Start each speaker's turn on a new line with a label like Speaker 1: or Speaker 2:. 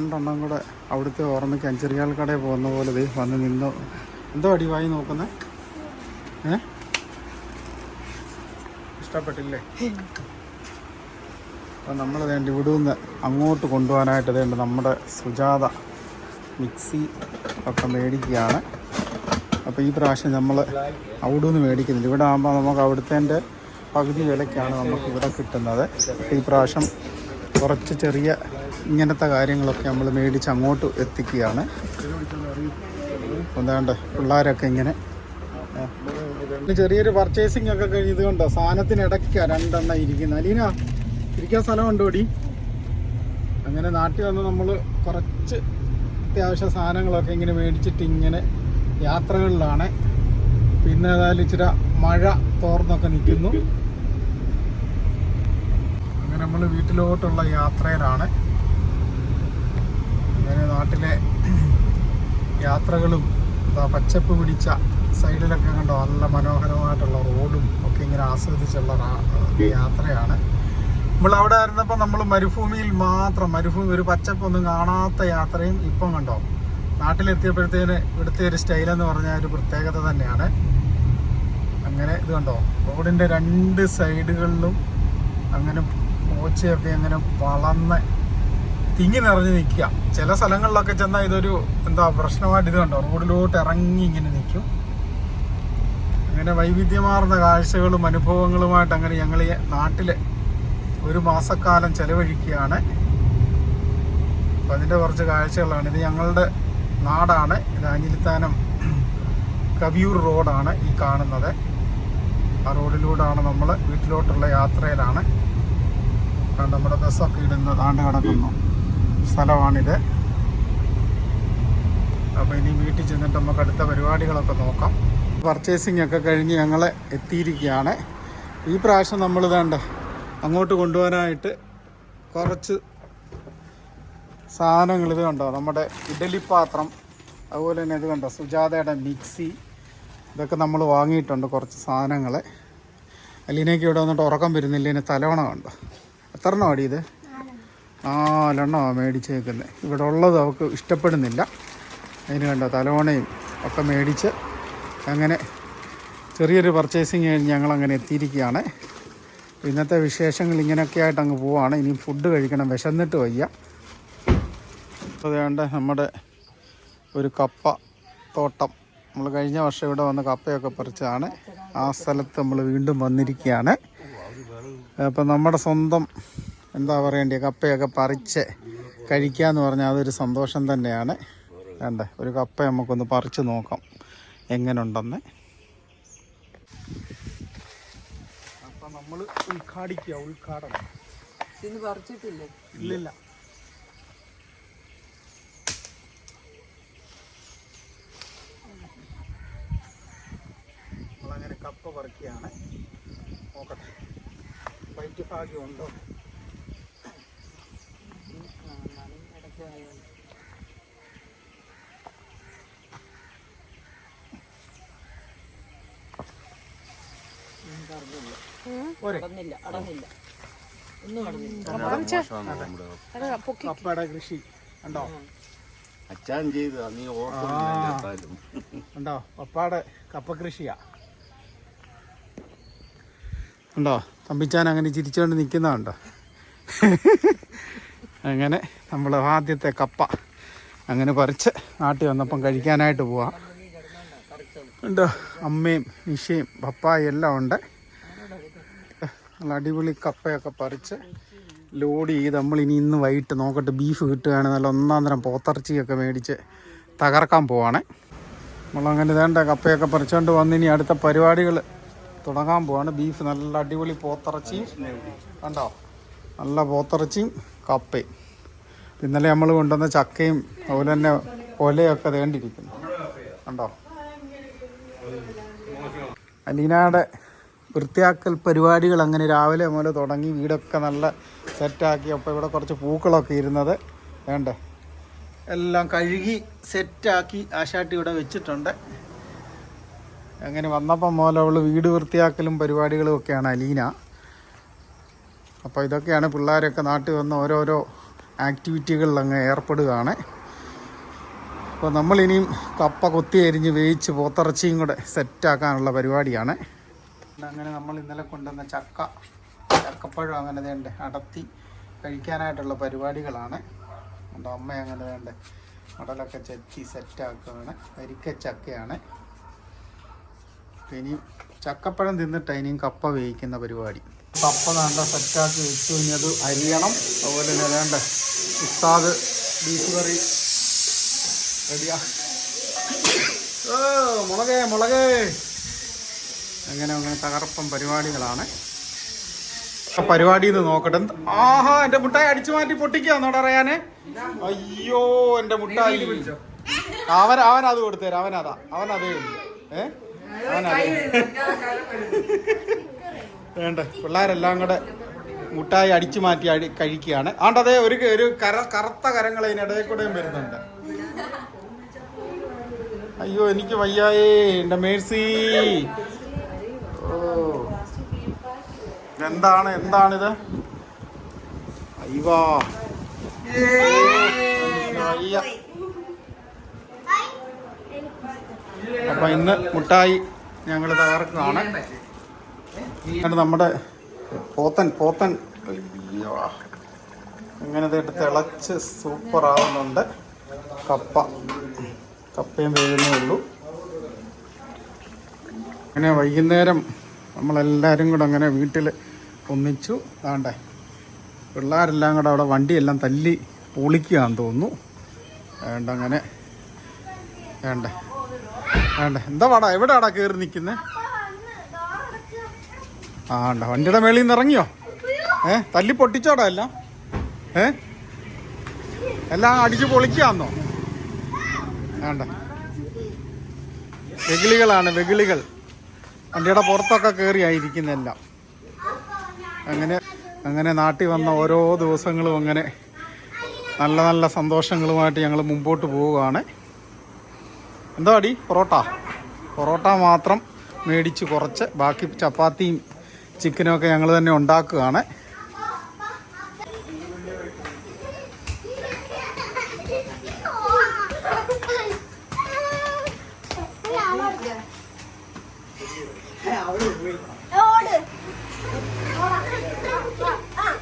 Speaker 1: രണ്ടെണ്ണം കൂടെ അവിടുത്തെ ഓർമ്മയ്ക്ക് അഞ്ചറിയാൽ കടയിൽ പോകുന്ന പോലെ ദേ വന്ന് നിന്നു. എന്തോ അടിവായി നോക്കുന്നേ? ഏ? ഇഷ്ടപ്പെട്ടില്ലേ? അപ്പം നമ്മൾ വേണ്ട ഇവിടെ നിന്ന് അങ്ങോട്ട് കൊണ്ടുപോകാനായിട്ട് വേണ്ട നമ്മുടെ സുജാത മിക്സി ഒക്കെ മേടിക്കുകയാണ്. അപ്പോൾ ഈ പ്രാവശ്യം നമ്മൾ അവിടെ നിന്ന് മേടിക്കുന്നില്ല. ഇവിടെ ആകുമ്പോൾ നമുക്ക് അവിടുത്തെ പകുതി വിലയ്ക്കാണ് നമുക്ക് ഇവിടെ കിട്ടുന്നത്. ഈ പ്രാവശ്യം കുറച്ച് ചെറിയ ഇങ്ങനത്തെ കാര്യങ്ങളൊക്കെ നമ്മൾ മേടിച്ച് അങ്ങോട്ട് എത്തിക്കുകയാണ്. എന്താണ്ട് പിള്ളേരൊക്കെ ഇങ്ങനെ. ചെറിയൊരു പർച്ചേസിംഗ് ഒക്കെ കഴിഞ്ഞ് ഇത് കണ്ടോ? സാധനത്തിന് ഇടയ്ക്കാണ് രണ്ടെണ്ണം ഇരിക്കുന്നത് അലീന ഇരിക്കാൻ സ്ഥലമുണ്ടോ ഓടി അങ്ങനെ നാട്ടിൽ വന്ന് നമ്മൾ കുറച്ച് അത്യാവശ്യ സാധനങ്ങളൊക്കെ ഇങ്ങനെ മേടിച്ചിട്ട് ഇങ്ങനെ യാത്രകളിലാണ്. പിന്നെ ഏതായാലും ഇച്ചിരി മഴ തോർന്നൊക്കെ നിൽക്കുന്നു. അങ്ങനെ നമ്മൾ വീട്ടിലോട്ടുള്ള യാത്രയിലാണ്. നാട്ടിലെ യാത്രകളും പച്ചപ്പ് പിടിച്ച സൈഡിലൊക്കെ കണ്ടോ നല്ല മനോഹരമായിട്ടുള്ള റോഡും ഒക്കെ ഇങ്ങനെ ആസ്വദിച്ചുള്ള യാത്രയാണ്. നമ്മൾ അവിടെ ആയിരുന്നപ്പോൾ നമ്മൾ മരുഭൂമിയിൽ മാത്രം മരുഭൂമി ഒരു പച്ചപ്പൊന്നും കാണാത്ത യാത്രയും ഇപ്പം കണ്ടോ. നാട്ടിലെത്തിയപ്പോഴത്തേന് ഇവിടുത്തെ ഒരു സ്റ്റൈലെന്ന് പറഞ്ഞാൽ ഒരു പ്രത്യേകത തന്നെയാണ്. അങ്ങനെ ഇത് കണ്ടോ റോഡിന്റെ രണ്ട് സൈഡുകളിലും അങ്ങനെ പോച്ചയൊക്കെ അങ്ങനെ വളർന്ന് തിങ്ങി ഇറങ്ങി നിൽക്കുക. ചില സ്ഥലങ്ങളിലൊക്കെ ചെന്നാൽ ഇതൊരു എന്താ പ്രശ്നമായിട്ട് ഇത് കണ്ടോ? റോഡിലോട്ട് ഇറങ്ങി ഇങ്ങനെ നിൽക്കും. അങ്ങനെ വൈവിധ്യമാർന്ന കാഴ്ചകളും അനുഭവങ്ങളുമായിട്ട് അങ്ങനെ ഞങ്ങൾ ഈ നാട്ടിൽ ഒരു മാസക്കാലം ചെലവഴിക്കുകയാണ്. അപ്പം അതിന്റെ കുറച്ച് കാഴ്ചകളാണ്. ഇത് ഞങ്ങളുടെ നാടാണ്. ഇത് അഞ്ഞിലിത്താനം കവിയൂർ റോഡാണ് ഈ കാണുന്നത്. ആ റോഡിലൂടെയാണ് നമ്മൾ വീട്ടിലോട്ടുള്ള യാത്രയിലാണ്. നമ്മുടെ ബസ്സൊക്കെ ഇടുന്നത്. ആണ്ട് കിടക്കുന്നു. സ്ഥലമാണിത്. അപ്പോൾ ഇനി വീട്ടിൽ ചെന്നിട്ട് നമുക്ക് അടുത്ത പരിപാടികളൊക്കെ നോക്കാം. പർച്ചേസിംഗ് ഒക്കെ കഴിഞ്ഞ് ഞങ്ങൾ എത്തിയിരിക്കുകയാണ്. ഈ പ്രാവശ്യം നമ്മൾ വേണ്ട അങ്ങോട്ട് കൊണ്ടുപോകാനായിട്ട് കുറച്ച് സാധനങ്ങൾ ഇത് കണ്ടോ? നമ്മുടെ ഇഡലി പാത്രം അതുപോലെ തന്നെ ഇത് കണ്ടോ? സുജാതയുടെ മിക്സി ഇതൊക്കെ നമ്മൾ വാങ്ങിയിട്ടുണ്ട് കുറച്ച് സാധനങ്ങൾ അലീനയ്ക്ക് ഇവിടെ വന്നിട്ട് ഉറക്കം വരുന്നില്ല ഇതിന് തലവണ കണ്ടോ? എത്ര എണ്ണം അടി ഇത്? നാലെണ്ണമാണ് മേടിച്ചേക്കുന്നത് ഇവിടെ ഉള്ളത് അവൾക്ക് ഇഷ്ടപ്പെടുന്നില്ല. അതിന് കണ്ടോ തലവണയും ഒക്കെ മേടിച്ച് അങ്ങനെ ചെറിയൊരു പർച്ചേസിങ് കഴിഞ്ഞ് ഞങ്ങളങ്ങനെ എത്തിയിരിക്കുകയാണ്. ഇന്നത്തെ വിശേഷങ്ങൾ ഇങ്ങനെയൊക്കെ ആയിട്ട് അങ്ങ് പോവാണ്. ഇനി ഫുഡ് കഴിക്കണം വിശന്നിട്ട് വയ്യ. അതുകൊണ്ട് നമ്മുടെ ഒരു കപ്പ തോട്ടം. നമ്മൾ കഴിഞ്ഞ വർഷം ഇവിടെ വന്ന് കപ്പയൊക്കെ പറിച്ചതാണ്. ആ സ്ഥലത്ത് നമ്മൾ വീണ്ടും വന്നിരിക്കുകയാണ്. അപ്പം നമ്മുടെ സ്വന്തം എന്താ പറയണ്ടേ? കപ്പയൊക്കെ പറിച്ച് കഴിക്കുക എന്ന് പറഞ്ഞാൽ അതൊരു സന്തോഷം തന്നെയാണ്. വേണ്ടേ ഒരു കപ്പ നമുക്കൊന്ന് പറിച്ച് നോക്കാം. എങ്ങനെയുണ്ടെന്ന് അപ്പം നമ്മൾ ഉദ്ഘാടിക്കുക ഉദ്ഘാടനം
Speaker 2: ഇന്ന് പറിച്ചിട്ടില്ലേ?
Speaker 1: ഇല്ലില്ല. നമ്മളങ്ങനെ കപ്പ പറിക്കുകയാണ് നോക്കട്ടെ. വൈറ്റ് ഭാഗ്യമുണ്ടോ കപ്പയുടെ കൃഷി. ഉണ്ടോ
Speaker 3: അച്ഛൻ ചെയ്ത നീ
Speaker 1: ഉണ്ടോ പപ്പാടെ കപ്പ കൃഷിയാ. ഉണ്ടോ തമ്പിച്ചാൻ അങ്ങനെ ചിരിച്ചുകൊണ്ട് നിൽക്കുന്നതുണ്ടോ അങ്ങനെ നമ്മൾ ആദ്യത്തെ കപ്പ അങ്ങനെ പറിച്ച് നാട്ടിൽ വന്നപ്പം കഴിക്കാനായിട്ട് പോവാം. ഉണ്ടോ അമ്മയും നിഷയും പപ്പായും എല്ലാം ഉണ്ട്. നല്ല അടിപൊളി കപ്പയൊക്കെ പറിച്ച് ലോഡ് ചെയ്ത് നമ്മൾ ഇനി ഇന്ന് വൈകിട്ട് നോക്കട്ടെ ബീഫ് കിട്ടുകയാണെങ്കിൽ നല്ല ഒന്നാം തരം പോത്തിറച്ചിയൊക്കെ മേടിച്ച് തകർക്കാൻ പോവാണ്. നമ്മളങ്ങനെ വേണ്ട കപ്പയൊക്കെ പറിച്ചുകൊണ്ട് വന്ന് ഇനി അടുത്ത പരിപാടികൾ തുടങ്ങാൻ പോവാണ്. ബീഫ് നല്ല അടിപൊളി പോത്തിറച്ചിയും കണ്ടോ? നല്ല പോത്തിറച്ചിയും കപ്പയും ഇന്നലെ നമ്മൾ കൊണ്ടുവന്ന ചക്കയും അതുപോലെ തന്നെ ഒലയൊക്കെ തേണ്ടിയിരിക്കുന്നു കണ്ടോ? അലീനയുടെ വൃത്തിയാക്കൽ പരിപാടികൾ അങ്ങനെ രാവിലെ മുതൽ തുടങ്ങി വീടൊക്കെ നല്ല സെറ്റാക്കി. അപ്പോൾ ഇവിടെ കുറച്ച് പൂക്കളൊക്കെ ഇരുന്നത്. വേണ്ടേ? എല്ലാം കഴുകി സെറ്റാക്കി ആശാട്ടി ഇവിടെ വെച്ചിട്ടുണ്ട്. അങ്ങനെ വന്നപ്പം മുതൽ അവൾ വീട് വൃത്തിയാക്കലും പരിപാടികളും ഒക്കെയാണ് അലീന. അപ്പോൾ ഇതൊക്കെയാണ് പിള്ളേരൊക്കെ നാട്ടിൽ വന്ന് ഓരോരോ ആക്ടിവിറ്റികളിൽ അങ്ങ് ഏർപ്പെടുകയാണ്. അപ്പോൾ നമ്മളിനിയും കപ്പ കൊത്തി അരിഞ്ഞ് വേവിച്ച് പോത്തിറച്ചിയും കൂടെ സെറ്റാക്കാനുള്ള പരിപാടിയാണ്. അങ്ങനെ നമ്മൾ ഇന്നലെ കൊണ്ടുവന്ന ചക്ക ചക്കപ്പഴം അങ്ങനെ വേണ്ട അടത്തി കഴിക്കാനായിട്ടുള്ള പരിപാടികളാണ്. എന്റെ അമ്മ അങ്ങനെ വേണ്ട മടലൊക്കെ ചെത്തി സെറ്റാക്കുകയാണ് വരിക്ക ചക്കയാണ്. ഇനി ചക്കപ്പഴം തിന്നിട്ട് ഇനിയും കപ്പ വേവിക്കുന്ന പരിപാടി. കപ്പ വേണ്ട സെറ്റാക്കി വെച്ചു. ഇനി അത് അരിയണം. അതുപോലെ തന്നെ വേണ്ട ഉസ്താദ് ബീഫ് കറി റെഡിയാ ഓ മുളകേ മുളകേ. അങ്ങനെ അങ്ങനെ തകർപ്പം പരിപാടികളാണ്. പരിപാടി എന്ന് നോക്കട്ടെ. ആഹാ എന്റെ മുട്ടായി അടിച്ചു മാറ്റി പൊട്ടിക്കാന്നോട് അറിയാനേ. അയ്യോ എന്റെ മുട്ടായി. അവൻ അവൻ അത് കൊടുത്തേരാ അവനതാ. ഉള്ളൂ. ഏ? അവനതേ വേണ്ട? പിള്ളേരെല്ലാം കൂടെ മുട്ടായി അടിച്ചു മാറ്റി അടി കഴിക്കുകയാണ്. ആണ്ടതേ ഒരു ഒരു കര കറുത്ത കരങ്ങൾ അതിനിടയിൽ കൂടെയും വരുന്നുണ്ട്. അയ്യോ എനിക്ക് വയ്യായേ. എന്റെ മേഴ്സി. ഓ. എന്താണ് എന്താണിത്? അയ്യോ. അപ്പൊ ഇന്ന് മുട്ടായി ഞങ്ങൾ തകർക്കുകയാണ്. നമ്മുടെ പോത്തൻ പോത്തൻ. അങ്ങനെ ഇതായിട്ട് തിളച്ച് സൂപ്പർ ആവുന്നുണ്ട്. കപ്പ. കപ്പയും വേകുന്നേ ഉള്ളൂ. അങ്ങനെ വൈകുന്നേരം നമ്മളെല്ലാവരും കൂടെ അങ്ങനെ വീട്ടിൽ ഒന്നിച്ചു. താണ്ടേ പിള്ളേരെല്ലാം കൂടെ അവിടെ വണ്ടിയെല്ലാം തല്ലി പൊളിക്കുകയാന്ന് തോന്നുന്നു. വേണ്ട അങ്ങനെ വേണ്ടേ വേണ്ട എന്താ പാടാ എവിടെയാടാ കയറി നിൽക്കുന്നത് ആ ഉണ്ടോ വണ്ടിയുടെ മേളിൽ നിന്ന് ഇറങ്ങിയോ? ഏ തല്ലി പൊട്ടിച്ചോടാ എല്ലാം. ഏ? എല്ലാം അടിച്ച് പൊളിക്കാന്നോ? വേണ്ട വെകിളികളാണ് വെകിളികൾ. വണ്ടിയുടെ പുറത്തൊക്കെ കയറിയായിരിക്കുന്നെല്ലാം അങ്ങനെ അങ്ങനെ നാട്ടിൽ വന്ന ഓരോ ദിവസങ്ങളും അങ്ങനെ നല്ല നല്ല സന്തോഷങ്ങളുമായിട്ട് ഞങ്ങൾ മുമ്പോട്ട് പോവുകയാണ്. എന്താ അടി? പൊറോട്ട? പൊറോട്ട മാത്രം മേടിച്ച് കുറച്ച് ബാക്കി ചപ്പാത്തിയും ചിക്കനും ഒക്കെ ഞങ്ങൾ തന്നെ ഉണ്ടാക്കുകയാണ്.